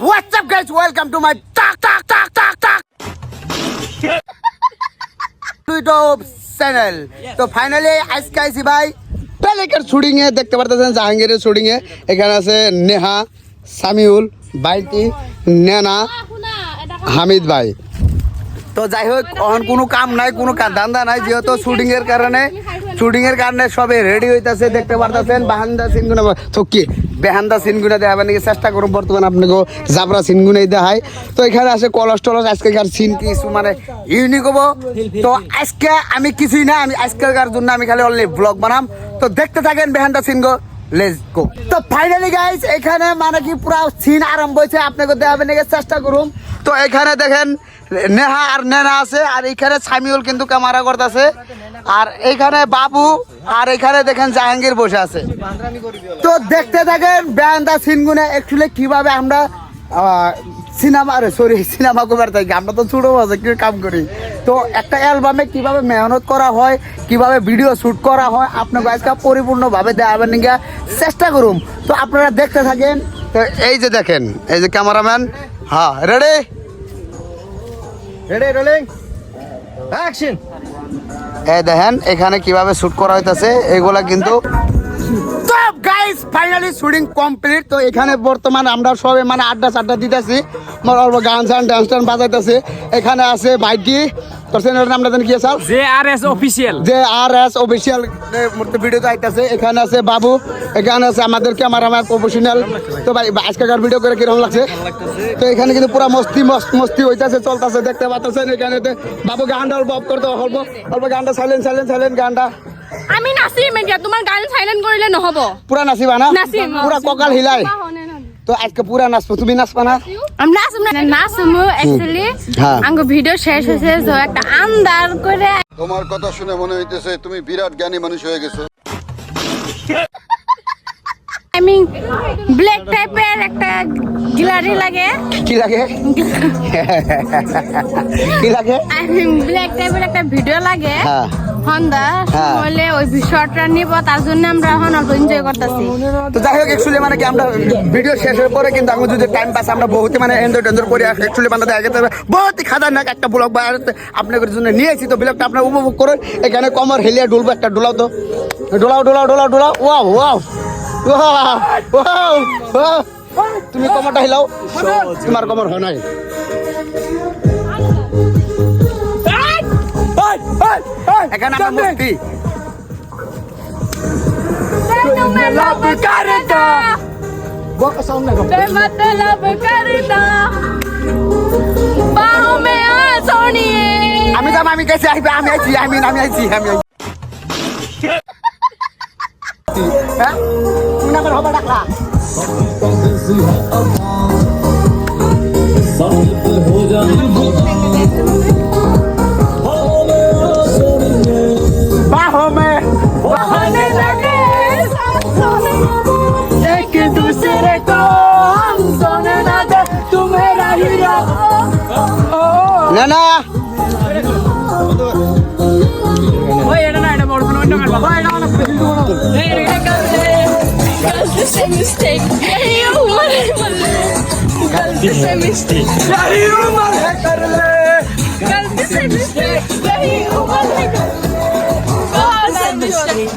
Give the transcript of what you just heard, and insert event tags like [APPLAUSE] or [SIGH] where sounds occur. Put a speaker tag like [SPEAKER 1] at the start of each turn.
[SPEAKER 1] What's up guys? Welcome to my tak tak tak tak tak YouTube channel তো finally আজকে আইছি ভাই পেলেকের shooting এ দেখতে পারতেছেন জাহাঙ্গীরের শুটিং এ এখানে আছে নেহা সামিউল বাইটি নেনা হামিদ ভাই তো যাই হোক এখন কোনো কাম নাই কোনো কা- ধান্দা নাই যেহেতু শুটিং এর কারণে শুটিং এর কারণে সবে রেডি হইতাছে, দেখতে পারতাছেন, বাহান্দা সিনগুনা কি, বেহান্দা সিনগুনা দেখাবার নাকি চেষ্টা করুন, বর্তমান আপনাকে জাবরা সিনগুনাই দেখায়। তো এখানে আছে কলস টলস আজকেকার সিন কিছু মানে ইউনিক হব। তো আজকে আমি কিছুই না, আমি আজকেকার জন্য আমি খালি অনলি ব্লগ বানাম। তো দেখতে থাকেন বেহান্দা সিনগো। লেটস গো তো ফাইনালি গাইস এখানে মানে কি পুরো সিন আরম্ভ হয়েছে। আপনাকে দেখাবেন চেষ্টা করুন তো এখানে দেখেন, নেহা আর নেনা আছে, আর এখানে সামিউল কিন্তু ক্যামেরা করতেছে। আর এখানে বাবু, আর এখানে দেখেন জাহাঙ্গীর বসে আছে। তো দেখতে থাকেন বেহান্দা সিনগুনে অ্যাকচুয়ালি কীভাবে আমরা সিনেমা আরে সরি সিনেমা কভার থাকি আমরা তো ছোটো আছে কি কাম করি? তো একটা অ্যালবামে কীভাবে মেহনত করা হয় কীভাবে ভিডিও শ্যুট করা হয় আপনাকে আজকে পরিপূর্ণভাবে নিকা? চেষ্টা করুন তো আপনারা দেখতে থাকেন। তো এই যে দেখেন এই যে ক্যামেরাম্যান হ্যাঁ রেডি
[SPEAKER 2] রেডি রোলিং অ্যাকশন
[SPEAKER 1] এই দেখেন এখানে কীভাবে শ্যুট করা হইতাছে এগুলা কিন্তু ফাইনালি শুটিং কমপ্লিট তো এখানে বর্তমান আমরা সবে মানে আড্ডা সাড্ডা দিতেছি। অল্প গান সান ডান্স টান বাজাইতেছে। এখানে আছে বাইটি তোর চ্যানেলের নামটা জানি কি sir
[SPEAKER 3] J R S official
[SPEAKER 1] J R S official video আইতেছে। এখানে আছে বাবু। এখানে আছে আমাদের ক্যামেরাম্যান প্রফেশনাল তো ভাই আজকালকার ভিডিও করে কীরকম লাগছে? তো এখানে কিন্তু পুরো মস্তি মস্ত মস্তি হইতাছে চলতেছে দেখতে পাচ্ছেন এখানে তো বাবু গানটা অল্প অফ করতে অল্প। অল্প গানটা সাইলেন্ট সাইলেন্ট সাইলেন্ট গানটা।
[SPEAKER 4] আমি নাচিম এতিয়া তোমাৰ গান চাইলেণ্ট কৰিলে নহ'ব।
[SPEAKER 1] পুরা নাচিবা না?
[SPEAKER 4] নাচিম
[SPEAKER 1] পুরা ককাল হিলাই। তো আজকে পুরা নাচবো তুমি নাচবা না?
[SPEAKER 4] আমি নাচিম না নাচম একচুয়ালি
[SPEAKER 1] হ্যাঁ।
[SPEAKER 4] আঙ্গ ভিডিও শেষ হয়েছে তো একটা আন্দার করে।
[SPEAKER 5] তোমার কথা শুনে মনে হইতেছে তুমি বিরাট জ্ঞানী মানুষ হয়ে গেছো।
[SPEAKER 4] আমি ব্ল্যাক টাইপের একটা গ্যালারি লাগে।
[SPEAKER 1] কি লাগে? [LAUGHS] কি লাগে?
[SPEAKER 4] আমি ব্ল্যাক টাইপের একটা ভিডিও লাগে।
[SPEAKER 1] হ্যাঁ হ্যাঁ। তো যাই হোক অ্যাকচুয়ালি মানে কি আমরা ভিডিও শেষ হয়ে পরে কিন্তু আমরা যদি টাইম পাস আমরা বহুত মানে এনজয় টেনজয় করি অ্যাকচুয়ালি বান্ধব বহুত খাতারনাক একটা ব্লগ বা আপনাদের জন্য নিয়েছি। তো ব্লগটা আপনারা উপভোগ করুন। এখানে কমর হেলিয়া ডুলবো একটা ডোলাও তো। ডোলাও ডোলাও ডোলাও ডোলাও। ওয়াও। Wow wow wow. তুমি কমরটা হিলাও। তোমার কমর হয় নাই। এখন আমরা মুক্তি love carita Gua kesal nggak dong? Temate love carita Bahu me asoni Ami sama ami
[SPEAKER 4] kasih ami ami aji
[SPEAKER 1] ami ami aji ami aji Hah? Mana kalau badak lah? Sampai ho
[SPEAKER 3] jaye এটা গান
[SPEAKER 4] Girls, this a mistake. Girls, this a mistake. Girls, this a mistake. You Girls, a mistake.